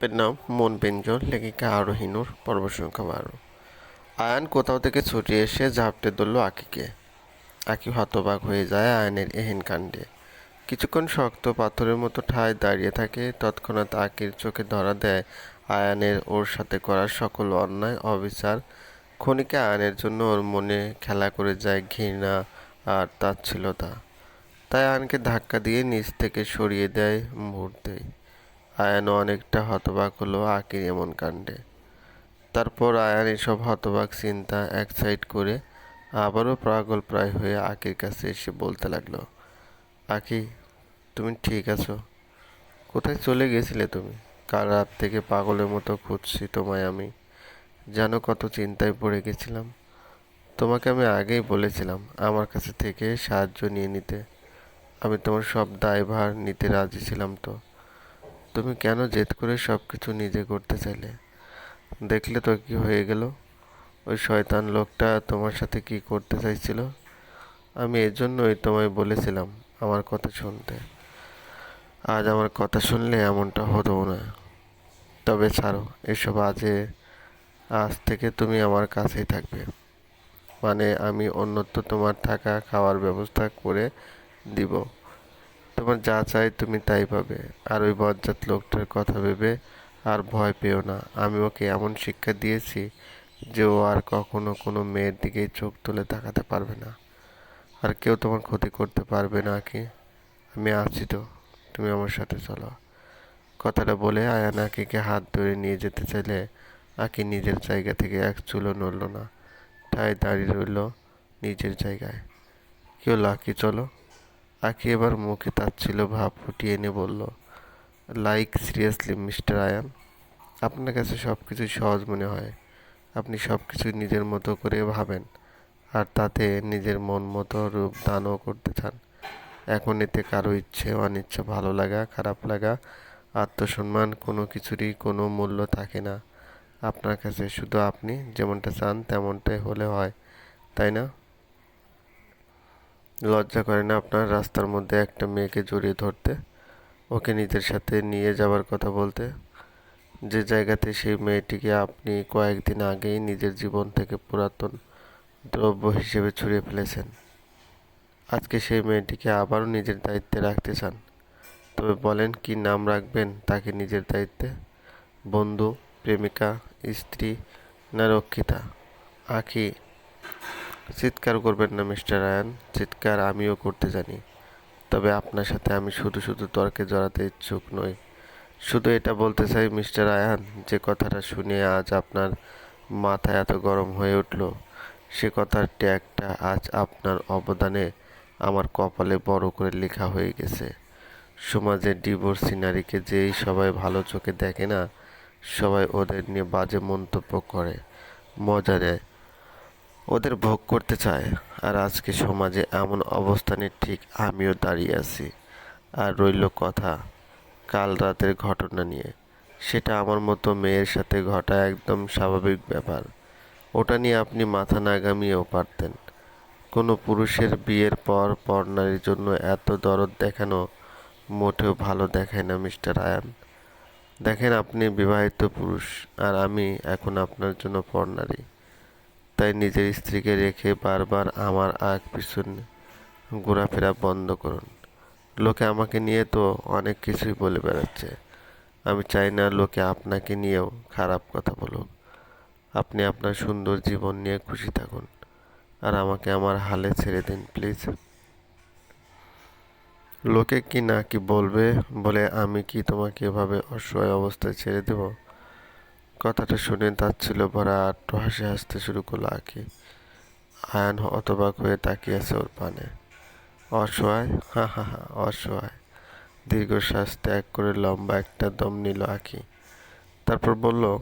এর নাম মন পেঞ্জল লেখিকা আরোহিনুর পর্ব সংখ্যা বারো। আয়ান কোথাও থেকে ছুটে এসে ঝাপটে ধরল আকিকে। আকি হতবাক হয়ে যায় আয়নের এহেন কাণ্ডে। কিছুক্ষণ শক্ত পাথরের মতো ঠায় দাঁড়িয়ে থাকে, তৎক্ষণাৎ আকির চোখে ধরা দেয় আয়ানের ওর সাথে করা সকল অন্যায়, অবিচার। ক্ষণিকে আয়নের জন্য ওর মনে খেলা করে যায় ঘৃণা আর তাচ্ছিলতা তাই আয়নকে ধাক্কা দিয়ে নিচ থেকে সরিয়ে দেয় মুহূর্তেই। আয়ানও অনেকটা হতবাক হলো আকির এমন কাণ্ডে। তারপর আয়ান এসব হতবাক চিন্তা এক সাইড করে আবারও পাগল প্রায় হয়ে আকির কাছে এসে বলতে লাগল, আকি, তুমি ঠিক আছো? কোথায় চলে গেছিলে তুমি? কাল রাত থেকে পাগলের মতো খুঁজছি তোমায় আমি। জানো কত চিন্তায় পড়ে গেছিলাম? তোমাকে আমি আগেই বলেছিলাম আমার কাছে থেকে সাহায্য নিয়ে নিতে। আমি তোমার সব দায়ভার নিতে রাজি ছিলাম তো। তুমি কেন জেদ করে সব কিছু নিজে করতে চাইলে? দেখলে তো কি হয়ে গেল? ওই শয়তান লোকটা তোমার সাথে কি করতে চাইছিল? আমি এজন্যই তোমায় বলেছিলাম আমার কথা শুনতে। আজ আমার কথা শুনলে এমনটা হতো না তবে ছাড়ো, এসব আজে আজ থেকে তুমি আমার কাছেই থাকবে। মানে আমি অন্যত্র তোমার থাকা খাওয়ার ব্যবস্থা করে দিব। তোমার যা চাই তুমি তাই পাবে। আর ওই বজ্জাত লোকটার কথা ভেবে আর ভয় পেও না। আমি ওকে এমন শিক্ষা দিয়েছি যে ও আর কখনো কোনো মেয়ের দিকে চোখ তুলে তাকাতে পারবে না। আর কেউ তোমার ক্ষতি করতে পারবে না কি? আমি আছি তো, তুমি আমার সাথে চলো। কথাটা বলে আয়ান আকিকে হাত ধরে নিয়ে যেতে চাইলে আকি নিজের জায়গা থেকে এক চুলো নড়ল না। তাই দাঁড়িয়ে রইল নিজের জায়গায়। কেউ লাকি চলো। আকি এবার মুখে তাচ্ছিল ভাব ফুটিয়ে এনে বলল, লাইক, সিরিয়াসলি, মিস্টার আয়ান, আপনার কাছে সব কিছু সহজ মনে হয়। আপনি সব কিছু নিজের মতো করে ভাবেন আর তাতে নিজের মন মতো রূপ দানও করতে চান। এখন এতে কারও ইচ্ছে, অনিচ্ছে, ভালো লাগা, খারাপ লাগা, আত্মসম্মান কোনো কিছুরই কোনো মূল্য থাকে না। আপনার কাছে শুধু আপনি যেমনটা চান তেমনটাই হলে হয়, তাই না? লজ্জা করে না আপনার? রাস্তার মধ্যে একটা মেয়েকে জড়িয়ে ধরতে, ওকে নিজের সাথে নিয়ে যাওয়ার কথা বলতে। যে জায়গাতে সেই মেয়েটিকে আপনি কয়েকদিন আগেই নিজের জীবন থেকে পুরাতন দ্রব্য হিসেবে ছড়িয়ে ফেলেছেন। আজকে সেই মেয়েটিকে আবারও নিজের দায়িত্বে রাখতে চান। তবে বলেন কি নাম রাখবেন তাকে নিজের দায়িত্বে? বন্ধু, প্রেমিকা, স্ত্রী না রক্ষিতা? আখি চিৎকার করবেন না, মিস্টার আয়ান চিৎকার আমিও করতে জানি। তবে আপনার সাথে আমি শুধু শুধু তর্কে জড়াতে ইচ্ছুক নই। শুধু এটা বলতে চাই, মিস্টার আয়ান যে কথাটা শুনে আজ আপনার মাথা এত গরম হয়ে উঠল, সে কথার ট্যাগটা আজ আপনার অবদানে আমার কপালে বড় করে লেখা হয়ে গেছে। সমাজে ডিভোর্সি নারীকে যেই সবাই ভালো চোখে দেখে না, সবাই ওদের নিয়ে বাজে মন্তব্য করে, মজা নেয়। ওদের ভোগ করতে চায়। আর আজকে সমাজে এমন অবস্থানে ঠিক আমিও দাঁড়িয়ে আছি। আর রইল কথা, কাল রাতের ঘটনা নিয়ে। সেটা আমার মতো মেয়ের সাথে ঘটা একদম স্বাভাবিক ব্যাপার। ওটা নিয়ে আপনি মাথা নাগামিয়েও পারতেন। কোনো পুরুষের বিয়ের পর পর নারীর জন্য এত দরদ দেখানো মোটেও ভালো দেখায় না মিস্টার আয়ান। দেখেন আপনি বিবাহিত পুরুষ, আর আমি এখন আপনার জন্য পর নারী তাই নিজের স্ত্রীকে রেখে বারবার আমার আগ পিছনে ঘোরাফেরা বন্ধ করুন। লোকে আমাকে নিয়ে তো অনেক কিছুই বলে বেড়াচ্ছে। আমি চাই না লোকে আপনাকে নিয়েও খারাপ কথা বলুক। আপনি আপনার সুন্দর জীবন নিয়ে খুশি থাকুন। আর আমাকে আমার হালে ছেড়ে দিন, প্লিজ। লোকে কি না কি বলবে বলে আমি কি তোমাকে এভাবে অসহায় অবস্থায় ছেড়ে দেব? কথাটা শুনে তাচ্ছিল ভরা আট্ট হাসি হাসতে শুরু করল আঁকি। আয়ান অতবাক হয়ে তাকিয়ে আছে ওর পানে। অসহায়? হা হা হা, অসহায়। দীর্ঘশ্বাস ত্যাগ করে লম্বা একটা দম নিল আঁকি। তারপর বলল,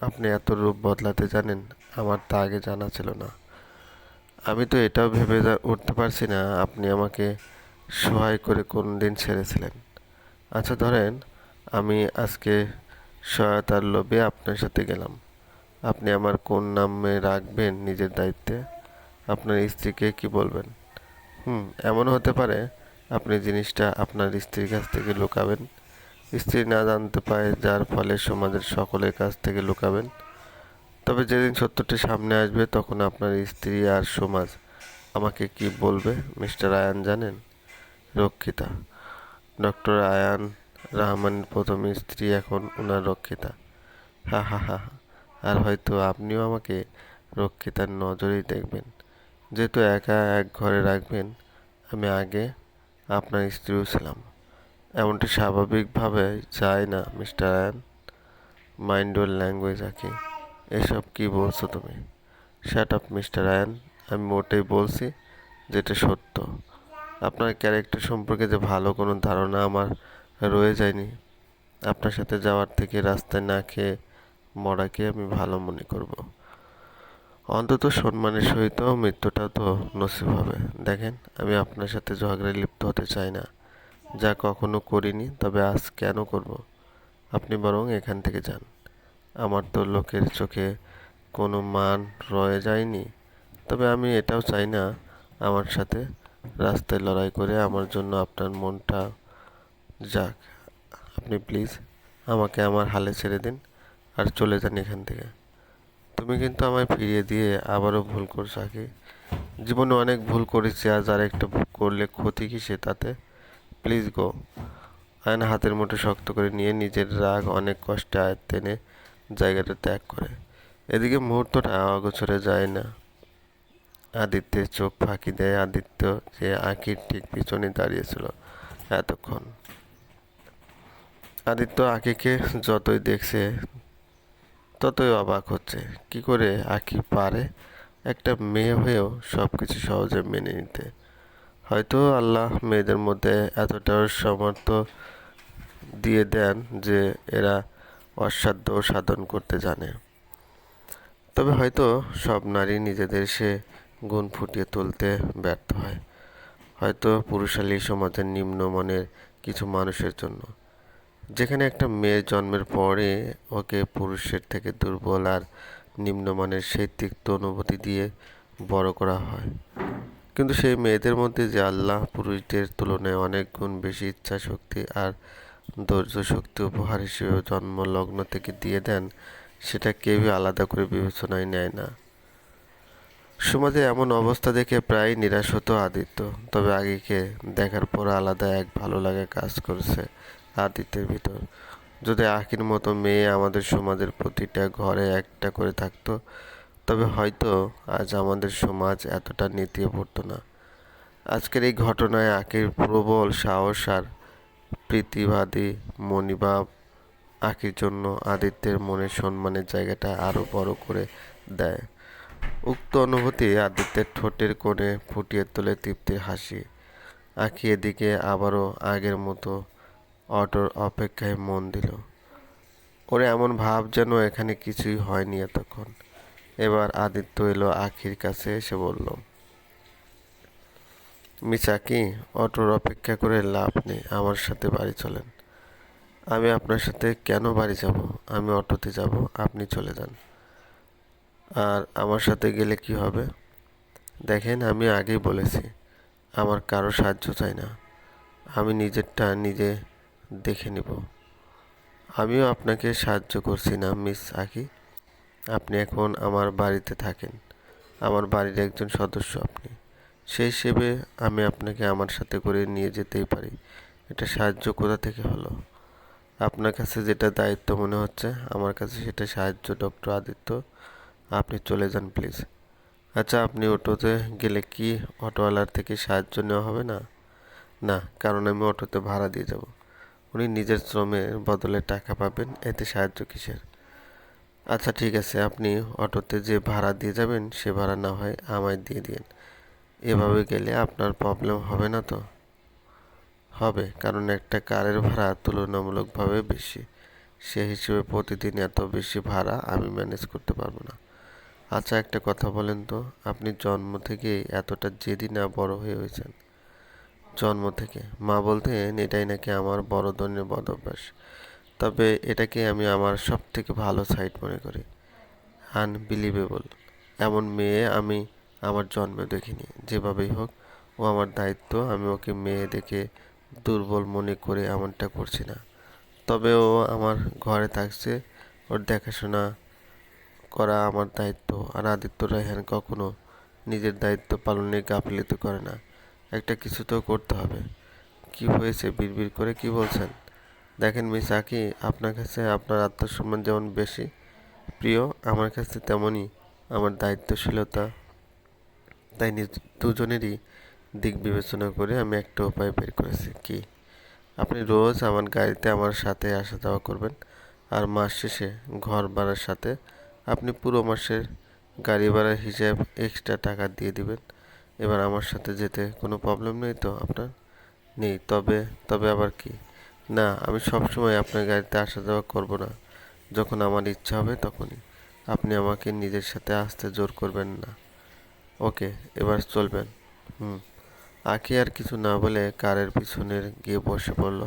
আপনি এত রূপ বদলাতে জানেন, আমার তা আগে জানা ছিল না। আমি তো এটাও ভেবে উঠতে পারছি না, আপনি আমাকে সহায় করে কোন দিন ছেড়েছিলেন। আচ্ছা ধরেন, আমি আজকে সহায়তার লোভে আপনার সাথে গেলাম। আপনি আমার কোন নামে রাখবেন নিজের দায়িত্বে? আপনার স্ত্রীকে কি বলবেন? হুম, এমনও হতে পারে আপনি জিনিসটা আপনার স্ত্রীর কাছ থেকে লুকাবেন। স্ত্রী না জানতে পায় যার ফলে সমাজের সকলের কাছ থেকে লুকাবেন। তবে যেদিন সত্যটি সামনে আসবে তখন আপনার স্ত্রী আর সমাজ আমাকে কি বলবে, মিস্টার আয়ান জানেন? রক্ষিতা। ডক্টর আয়ান রহমানের প্রথম স্ত্রী, এখন ওনার রক্ষিতা। হা হা হা। আর হয়তো আপনিও আমাকে রক্ষিতার নজরেই দেখবেন। যেহেতু একা এক ঘরে রাখবেন, আমি আগে আপনার স্ত্রীও ছিলাম। এমনটি স্বাভাবিকভাবে যায় না, মিস্টার আয়ান। মাইন্ড ওর ল্যাঙ্গুয়েজ আঁকি। এসব কি বলছো তুমি? Shut up mister Ayan. আমি মোটেই বলছি যেটা সত্য। আপনার ক্যারেক্টার সম্পর্কে যে ভালো কোনো ধারণা আমার রয়ে যায়নি। আপনার সাথে যাওয়ার থেকে রাস্তায় না খেয়ে মরাকে আমি ভালো মনে করব। অন্তত সম্মানের সহিত মৃত্যুটা তো নসিব হবে। দেখেন, আমি আপনার সাথে ঝগড়ায় লিপ্ত হতে চাই না। যা কখনো করিনি, তবে আজ কেন করব? আপনি বরং এখান থেকে যান। আমার তো লোকের চোখে কোনো মান রয়ে যায়নি। তবে আমি এটাও চাই না, আমার সাথে রাস্তায় লড়াই করে আমার জন্য আপনার মনটা যাক, আপনি প্লিজ আমাকে আমার হালে ছেড়ে দিন আর চলে যান এখান থেকে। তুমি কিন্তু আমায় ফিরিয়ে দিয়ে আবারও ভুল করছ আগে জীবনে অনেক ভুল করেছি, আজ আর একটা ভুল করলে ক্ষতি কিসে তাতে? প্লিজ গো আয়ন হাতের মুঠো শক্ত করে নিয়ে নিজের রাগ অনেক কষ্টে আয়ত্তে এনে জায়গাটা ত্যাগ করে। এদিকে মুহূর্তটা অগোচরে যায় না। আদিত্যের চোখ ফাঁকি দেয় আদিত্য যে আঁকির ঠিক পিছনে দাঁড়িয়েছিল এতক্ষণ। আদিত্য আঁকিকে যতই দেখছে, ততই অবাক হচ্ছে। কি করে আঁকি পারে? একটা মেয়ে হয়েও সব কিছু সহজে মেনে নিতে। হয়তো আল্লাহ মেয়েদের মধ্যে এতটা সামর্থ্য দিয়ে দেন যে এরা অসাধ্য সাধন করতে জানে। তবে হয়তো সব নারী নিজেদের সে গুণ ফুটিয়ে তুলতে ব্যর্থ হয়। হয়তো পুরুষালী সমাজের নিম্নমানের কিছু মানুষের জন্য। যেখানে একটা মেয়ে জন্মের পরে ওকে পুরুষের থেকে দুর্বল আর নিম্নমানের সেই তিক্ত অনুভূতি দিয়ে বড় করা হয়। কিন্তু সেই মেয়েদের মধ্যে যে আল্লাহ পুরুষদের তুলনায় অনেক গুণ বেশি ইচ্ছা শক্তি আর ধৈর্য শক্তি উপহার হিসেবে জন্ম লগ্ন থেকে দিয়ে দেন, সেটা কেউই আলাদা করে বিবেচনায় নেয় না। সমাজে এমন অবস্থা দেখে প্রায় নিরাশ হতো আদিত্য, তবে আগেকে দেখার পর আলাদা এক ভালো লাগা কাজ করেছে। আদিত্যের ভিতর। যদি আখির মতো মেয়ে আমাদের সমাজের প্রতিটা ঘরে একটা করে থাকতো, তবে হয়তো আজ আমাদের সমাজ এতটা নেতিয়ে পড়তো না। আজকের এই ঘটনায় আখির প্রবল সাহস আর প্রীতিবাদী মনিভাব আখির জন্য আদিত্যের মনে সম্মানের জায়গাটা আরও বড় করে দেয়। উক্ত অনুভূতি আদিত্যের ঠোঁটের কোণে ফুটিয়ে তোলে তৃপ্তির হাসি। আঁকি এদিকে আবারও আগের মতো অটোর অপেক্ষায় মন দিল। ওর এমন ভাব যেন এখানে কিছুই হয়নি এতক্ষণ। এবার আদিত্য এলো আখির কাছে এসে বলল মিচাকি অটোর অপেক্ষা করে লাভ নেই, আমার সাথে বাড়ি চলেন। আমি আপনার সাথে কেন বাড়ি যাব? আমি অটোতে যাব, আপনি চলে যান। আর আমার সাথে গেলে কি হবে? দেখেন, আমি আগেই বলেছি, আমার কারও সাহায্য চাই না। আমি নিজেরটা নিজে দেখে নেব। আমিও আপনাকে সাহায্য করছি না, মিস আকি। আপনি এখন আমার বাড়িতে থাকেন। আমার বাড়ির একজন সদস্য আপনি। সেই হিসেবে আমি আপনাকে আমার সাথে করে নিয়ে যেতেই পারি। এটা সাহায্য কোথা থেকে হলো? আপনার কাছে যেটা দায়িত্ব মনে হচ্ছে, আমার কাছে সেটা সাহায্য ডক্টর আদিত্য। আপনি চলে যান, প্লিজ। আচ্ছা আপনি অটোতে গেলে কি অটোওয়ালার থেকে সাহায্য নেওয়া হবে না? না, কারণ আমি অটোতে ভাড়া দিয়ে যাব। উনি নিজের শ্রমের বদলে টাকা পাবেন এতে সাহায্য কিসের? আচ্ছা ঠিক আছে আপনি অটোতে যে ভাড়া দিয়ে যাবেন সে ভাড়া না হয় আমায় দিয়ে দিন এভাবে গেলে আপনার প্রবলেম হবে না তো? হবে কারণ একটা কারের ভাড়া তুলনামূলকভাবে বেশি। সে হিসেবে প্রতিদিন এত বেশি ভাড়া আমি ম্যানেজ করতে পারব না। আচ্ছা একটা কথা বলেন তো আপনি জন্ম থেকে এতটা জেদি না বড় হয়ে হয়েছেন? জন্ম থেকে। মা বলতেন, এটাই নাকি আমার বড় ধরনের বদ অভ্যাস। তবে এটাকে আমি আমার সব থেকে ভালো সাইড মনে করি। আনবিলিভেবল এমন মেয়ে আমি আমার জন্মে দেখিনি। যেভাবেই হোক, ও আমার দায়িত্ব, আমি ওকে মেয়ে দেখে দুর্বল মনে করে এমনটা করছি না। তবে ও আমার ঘরে থাকছে, ওর দেখাশোনা করা আমার দায়িত্ব। আর আদিত্য রায়হান কখনো নিজের দায়িত্ব পালনে গাফিলিত করে না। একটা কিছু তো করতে হবে। কি হয়েছে? বিড়বিড় করে কি বলছেন? দেখেন মিস আকি, আপনার কাছে আপনার আত্মসম্মান যেমন বেশি প্রিয়, আমার কাছে তেমনই আমার দায়িত্বশীলতা। তাই দুজনেরই দিক বিবেচনা করে আমি একটা উপায় বের করেছি। কি? আপনি রোজ আমার গাড়িতে আমার সাথে আসা যাওয়া করবেন আর মাস শেষে ঘর ভাড়ার সাথে আপনি পুরো মাসের গাড়ি ভাড়ার হিসাব এক্সট্রা টাকা দিয়ে দিবেন। এবার আমার সাথে যেতে কোনো প্রবলেম নেই তো আপনার? নেই, তবে তবে আবার কি? না, আমি সবসময় আপনার গাড়িতে আসা যাওয়া করব না। যখন আমার ইচ্ছা হবে তখনই। আপনি আমাকে নিজের সাথে আসতে জোর করবেন না। ওকে, এবার চলবেন। হুম। আঁকি আর কিছু না বলে কারের পিছনের গিয়ে বসে পড়ল।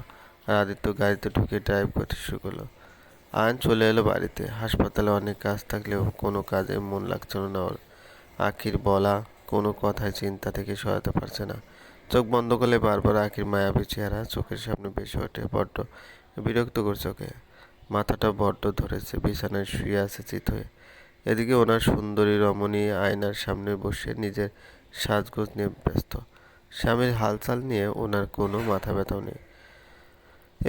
আর আদিত্য গাড়িতে ঢুকে ড্রাইভ করতে শুরু করল। আয়ন চলে এলো বাড়িতে। হাসপাতালে অনেক কাজ থাকলেও কোনো কাজে মন লাগছিল না ওর। আখির বলা কোনো কথায় চিন্তা থেকে সরাতে পারছে না। চোখ বন্ধ করলে বারবার আখির মায়াবী চেহারা চোখের সামনে বেশি ওঠে, বড্ড বিরক্ত করছে ওকে। মাথাটা বড্ড ধরেছে, বিছানায় শুয়ে আছে চিত হয়ে। এদিকে ওনার সুন্দরী রমণী আয়নার সামনে বসে নিজের সাজগোজ নিয়ে ব্যস্ত। স্বামীর হালচাল নিয়ে ওনার কোনো মাথা ব্যথাও নেই।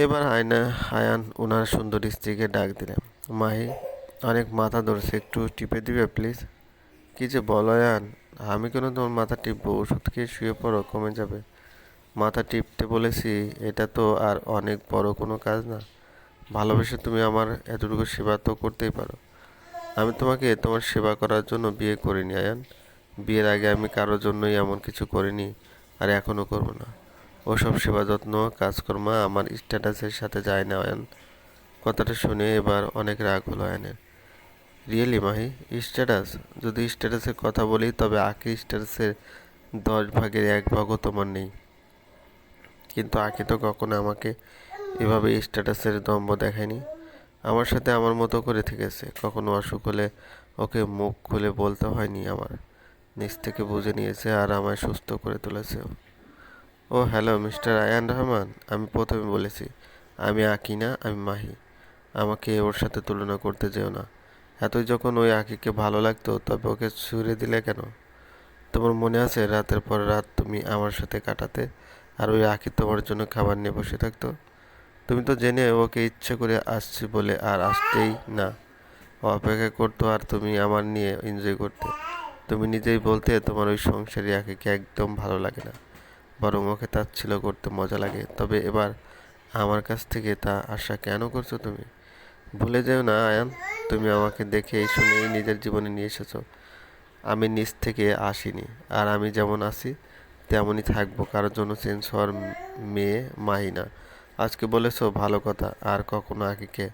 এবার আয়না, আয়ান ওনার সুন্দরী স্ত্রীকে ডাক দিলেন, মাহি, অনেক মাথা ধরছে, একটু টিপে দিবে, প্লিজ? কি যে বলো, আয়ান আমি কেন তোমার মাথা টিপবো? ওষুধ খেয়ে শুয়ে পড়ো? কমে যাবে। মাথা টিপতে বলেছি, এটা তো আর অনেক বড় কোনো কাজ না। ভালোবেসে তুমি আমার এতটুকু সেবা তো করতেই পারো। আমি তোমাকে তোমার সেবা করার জন্য বিয়ে করিনি, আয়ান। বিয়ের আগে আমি কারোর জন্যই এমন কিছু করিনি আর এখনও করব না। ওসব সেবা যত্ন, কাজকর্মা আমার স্ট্যাটাসের সাথে যায় না, আয়ান। কথাটা শুনে এবার অনেক রাগ হলো আয়ানের। রিয়েলি মাহি? স্ট্যাটাস যদি স্ট্যাটাসের কথা বলি, তবে আঁকি স্ট্যাটাসের দশ ভাগের এক ভাগও তোমার নেই। কিন্তু আঁকি তো কখনো আমাকে এভাবে স্ট্যাটাসের দম্ভ দেখায়নি। আমার সাথে আমার মতো করে থেকেছে। কখনো অসুখ হলে ওকে মুখ খুলে বলতে হয়নি আমার। নিজ থেকে বুঝে নিয়েছে আর আমায় সুস্থ করে তুলেছে ও। ও হ্যালো মিস্টার আয়ান রহমান আমি প্রথমে বলেছি, আমি আঁকি না, আমি মাহি। আমাকে ওর সাথে তুলনা করতে যেও না। এতই যখন ওই আঁকিকে ভালো লাগতো, তবে ওকে ছুঁড়ে দিলে কেন? তোমার মনে আছে রাতের পর রাত তুমি আমার সাথে কাটাতে আর ওই আঁকি তোমার জন্য খাবার নিয়ে বসে থাকতো? তুমি তো জেনে ওকে ইচ্ছে করে আসছি বলে আর আসতেই না। ও অপেক্ষা করতো আর তুমি আমার নিয়ে এনজয় করতে। তুমি নিজেই বলতে তোমার ওই সংসারী আঁকিকে একদম ভালো লাগে না। বরং ওকে তাচ্ছিল করতে মজা লাগে। তবে এবার আমার কাছ থেকে তা আশা কেন করছ তুমি? ভুলে যেও না, আয়ান। তুমি আমাকে দেখে শুনেই নিজের জীবনে নিয়ে এসেছ। আমি নিজ থেকে আসিনি, আর আমি যেমন আছি, তেমনই থাকব। কারোর জন্য চেঞ্জ হওয়ার মেয়ে মাহি না আজকে বলেছ ভালো কথা, আর কখনো আগেকে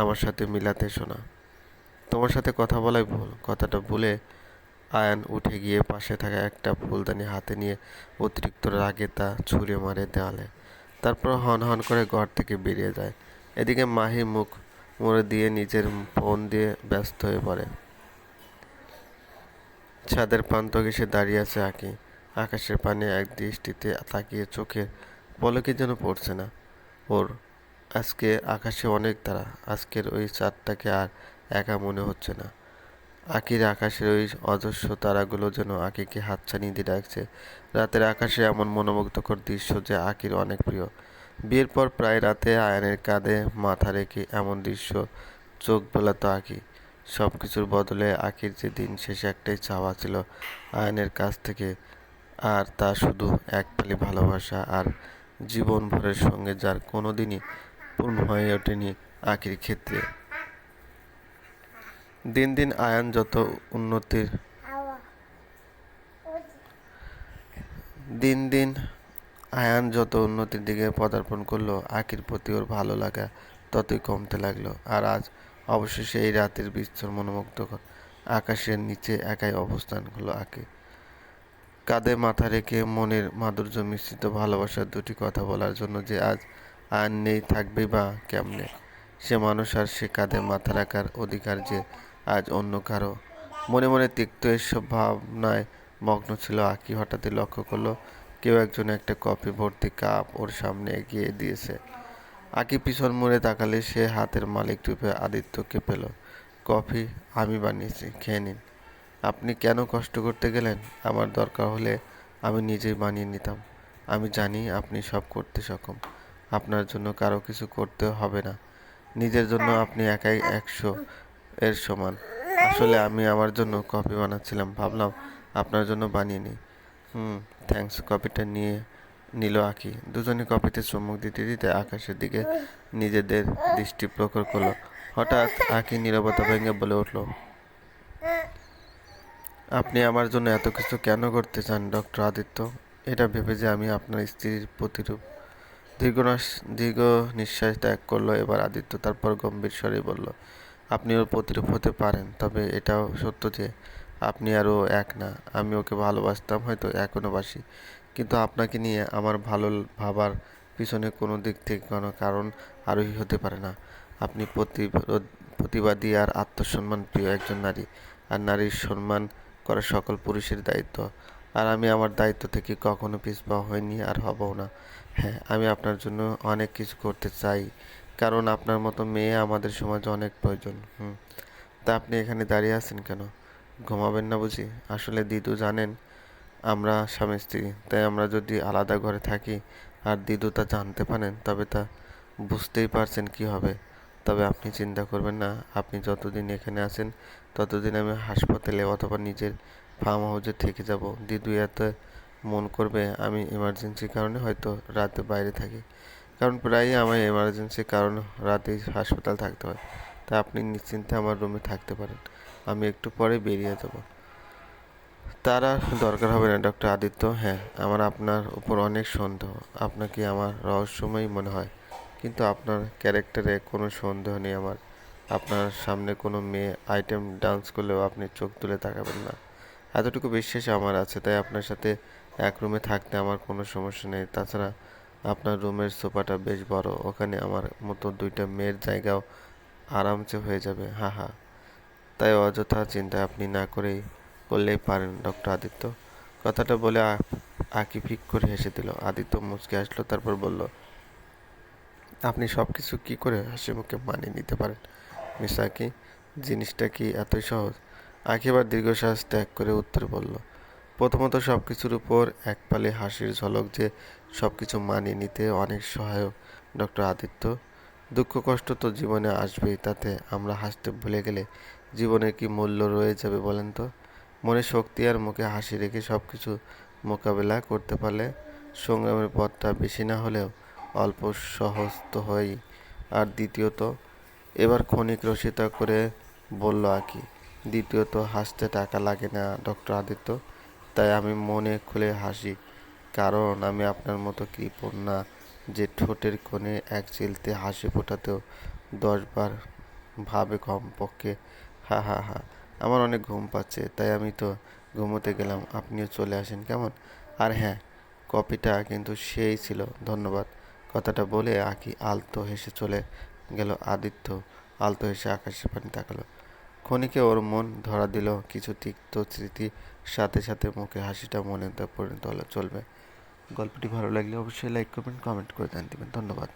আমার সাথে মিলাতে শোনা তোমার সাথে কথা বলাই ভুল। কথাটা ভুলে আয়ান উঠে গিয়ে পাশে থাকা একটা ফুলদানি হাতে নিয়ে অতিরিক্ত রাগে তা ছুঁড়ে মারে দেওয়ালে তারপর হন হন করে ঘর থেকে বেরিয়ে যায়। এদিকে মাহি মুখ মুড়ে দিয়ে নিজের ফোন দিয়ে ব্যস্ত হয়ে পড়ে। ছাদের প্রান্ত ঘেসে দাঁড়িয়ে আছে আঁকি। আকাশের পানে এক দৃষ্টিতে তাকিয়ে চোখে পলকে যেন পড়ছে না। ওর, আজকে আকাশে অনেক তারা, আজকের ওই চাঁদটাকে আর একা মনে হচ্ছে না। আকির আকাশের ওই অজস্র তারাগুলো যেন আকিকে হাতছানি দিয়ে ডাকছে। রাতের আকাশে এমন মনোমুগ্ধকর দৃশ্য যে আকির অনেক প্রিয়। বিয়ের পর প্রায় রাতে আয়নের কাঁধে মাথা রেখে এমন দৃশ্য চোখ বোলাতো আঁকি। সব কিছুর বদলে আঁকির যে দিন, শেষে একটাই চাওয়া ছিল আয়নের কাছ থেকে। আর তা শুধু এক পালি ভালোবাসা আর জীবন ভরের সঙ্গে যার কোনো দিনই পূর্ণ হয়ে ওঠেনি আঁকির ক্ষেত্রে। দিন দিন আয়ান যত উন্নতির দিন দিন আয়ান যত উন্নতির দিকে পদার্পণ করল, আকির প্রতি ওর ভালো লাগা ততই কমতে লাগল। আর আজ অবশেষে এই রাতের বিস্তর মনোমুগ্ধকর আকাশের নিচে একাই অবস্থান হলো আঁকে কাঁধে মাথা রেখে মনের মাধুর্য মিশ্রিত ভালোবাসার দুটি কথা বলার জন্য যে আজ আয়ন নেই থাকবে বা কেমনে? সে মানুষ আর সে কাঁধে মাথা রাখার অধিকার যে আজ অন্য কারও। মনে মনে তিক্ত এসব ভাবনায় মগ্ন ছিল আঁকি হঠাৎই লক্ষ্য করল কেউ একজন একটা কফি ভর্তি কাপ ওর সামনে এগিয়ে দিয়েছে। আকি পিছন মুড়ে তাকালে সে হাতের মালিক রূপে আদিত্যকে পেল। কফি, আমি বানিয়েছি, খেয়ে নিন। আপনি কেন কষ্ট করতে গেলেন? আমার দরকার হলে আমি নিজেই বানিয়ে নিতাম। আমি জানি আপনি সব করতে সক্ষম। আপনার জন্য কারও কিছু করতে হবে না। নিজের জন্য আপনি একাই একশো এর সমান। আসলে আমি আমার জন্য কফি বানাচ্ছিলাম। ভাবলাম আপনার জন্য বানিয়ে নিই। হুম থ্যাঙ্কস কপিটা নিয়ে নিল আঁকি। দুজনে কপিতে চুমুক দিতে দিতে আকাশের দিকে নিজেদের দৃষ্টি প্রখর করল। হঠাৎ আঁকি নীরবতা ভেঙে বলে উঠল, আপনি আমার জন্য এত কিছু কেন করতে চান ডক্টর আদিত্য? এটা ভেবে যে আমি আপনার স্ত্রীর প্রতিরূপ। দীর্ঘ দীর্ঘ নিঃশ্বাস ত্যাগ করল। এবার আদিত্য তারপর গম্ভীর স্বরে বলল আপনি ওর প্রতিরূপ হতে পারেন, তবে এটাও সত্য যে আপনি আর ও এক না, আমি ওকে ভালোবাসতাম, হয়তো এখনও বাসি। কিন্তু আপনাকে নিয়ে আমার ভালো ভাবার পিছনে কোনো দিক থেকে কোনো কারণ আরোহী হতে পারে না। আপনি প্রতিবাদী আর আত্মসম্মান প্রিয় একজন নারী, আর নারীর সম্মান করা সকল পুরুষের দায়িত্ব। আর আমি আমার দায়িত্ব থেকে কখনো পিছপা হইনি আর হবও না। হ্যাঁ আমি আপনার জন্য অনেক কিছু করতে চাই, কারণ আপনার মতো মেয়ে আমাদের সমাজে অনেক প্রয়োজন। হুম, তা আপনি এখানে দাঁড়িয়ে আছেন কেন? ঘুমাবেন না বুঝি? আসলে দিদু জানেন, আমরা স্বামী স্ত্রী, তাই আমরা যদি আলাদা ঘরে থাকি আর দিদু তা জানতে পারেন, তবে তা বুঝতেই পারছেন কি হবে। তবে আপনি চিন্তা করবেন না, আপনি যতদিন এখানে আছেন, ততদিন আমি হাসপাতালে অথবা নিজের ফার্ম হাউসে থেকে যাব। দিদু এত মন করবে, আমি এমার্জেন্সির কারণে হয়তো রাতে বাইরে থাকি। কারণ প্রায়ই আমার এমার্জেন্সির কারণে রাতেই হাসপাতাল থাকতে হয়। তা আপনি নিশ্চিন্তে আমার রুমে থাকতে পারেন। আমি একটু পরে বেরিয়ে যাব। তার আর দরকার হবে না ডক্টর আদিত্য। হ্যাঁ আমার আপনার উপর অনেক সন্দেহ। আপনাকে আমার রহস্যময়ী মনে হয়? কিন্তু আপনার ক্যারেক্টারে কোনো সন্দেহ নেই আমার। আপনার সামনে কোনো মেয়ে আইটেম ডান্স করলেও আপনি চোখ তুলে তাকাবেন না। এতটুকু বিশ্বাস আমার আছে, তাই আপনার সাথে এক রুমে থাকতে আমার কোনো সমস্যা নেই। তাছাড়া আপনার রুমের সোফাটা বেশ বড়। ওখানে আমার মতো দুইটা মেয়ের জায়গাও আরামসে হয়ে যাবে। হা হা। তাই অযথা চিন্তা আপনি না করেই করলেই পারেন, ডক্টর আদিত্য। কথাটা বলে আঁকি ফিক করে হেসে দিল। আদিত্য মুচকে আসলো তারপর বলল, আপনি সব কিছু কী করে হাসি মুখে মানিয়ে নিতে পারেন? মিস আঁকি, জিনিসটা কি এতই সহজ? আঁকি এবার দীর্ঘশ্বাস ত্যাগ করে উত্তর বলল, প্রথমত সব কিছুর উপর এক পালে হাসির ঝলক যে সব কিছু মানিয়ে নিতে অনেক সহায়ক, ডক্টর আদিত্য। দুঃখ কষ্ট তো জীবনে আসবেই, তাতে আমরা হাসতে ভুলে গেলে জীবনের কি মূল্য রয়ে যাবে বলেন তো? মনে শক্তি আর মুখে হাসি রেখে সব কিছু মোকাবেলা করতে পারলে সংগ্রামের পথটা বেশি না হলেও অল্প সহজ তো হয়ই আর দ্বিতীয়ত, এবার ক্ষণিক রসিতা করে বলল আকি। দ্বিতীয়ত, হাসতে টাকা লাগে না, ডক্টর আদিত্য। তাই আমি মনে খুলে হাসি, কারণ আমি আপনার মতো কৃপণ না যে ঠোঁটের কোণে এক চিলতে হাসি ফোটাতেও দশবার ভাবে কমপক্ষে হা হা হা। আমার অনেক ঘুম পাচ্ছে, তাই আমি তো ঘুমোতে গেলাম। আপনিও চলে আসেন, কেমন? আর হ্যাঁ কপিটা কিন্তু সেই ছিল, ধন্যবাদ। কথাটা বলে আঁকি আলতো হেসে চলে গেল আদিত্য। আলতো হেসে আকাশের পানি তাকালো। ক্ষণিকে ওর মন ধরা দিল কিছু তিক্ত স্মৃতি, সাথে সাথে মুখে হাসিটা মনে পরিণত হলে, চলবে। গল্পটি ভালো লাগলে অবশ্যই লাইক করবেন কমেন্ট করে জান দিবেন। ধন্যবাদ।